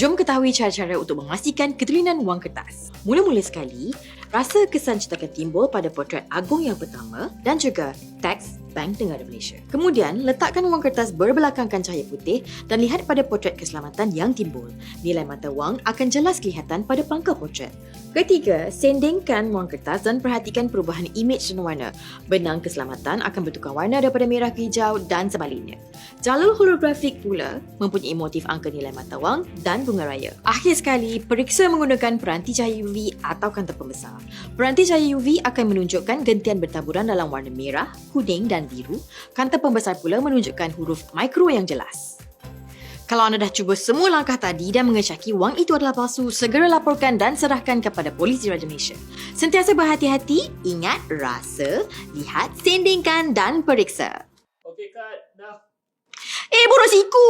Jom ketahui cara-cara untuk memastikan ketulinan wang kertas. Mula-mula sekali, rasa kesan cetakan timbul pada potret agung yang pertama dan juga teks Bank Negara Malaysia. Kemudian, letakkan wang kertas berbelakangkan cahaya putih dan lihat pada potret keselamatan yang timbul. Nilai mata wang akan jelas kelihatan pada pangkal potret. Ketiga, sendingkan wang kertas dan perhatikan perubahan imej dan warna. Benang keselamatan akan bertukar warna daripada merah ke hijau dan sebaliknya. Jalur holografik pula mempunyai motif angka nilai mata wang dan bunga raya. Akhir sekali, periksa menggunakan peranti cahaya UV atau kantor pembesar. Peranti cahaya UV akan menunjukkan gentian bertaburan dalam warna merah, kuning dan biru. Kantor pembesar pula menunjukkan huruf mikro yang jelas. Kalau anda dah cuba semua langkah tadi dan mengecaki wang itu adalah palsu, segera laporkan dan serahkan kepada Polis Diraja Malaysia. Sentiasa berhati-hati, ingat, rasa, lihat, sendingkan dan periksa. Okey Kak, dah. Eh, boros siku!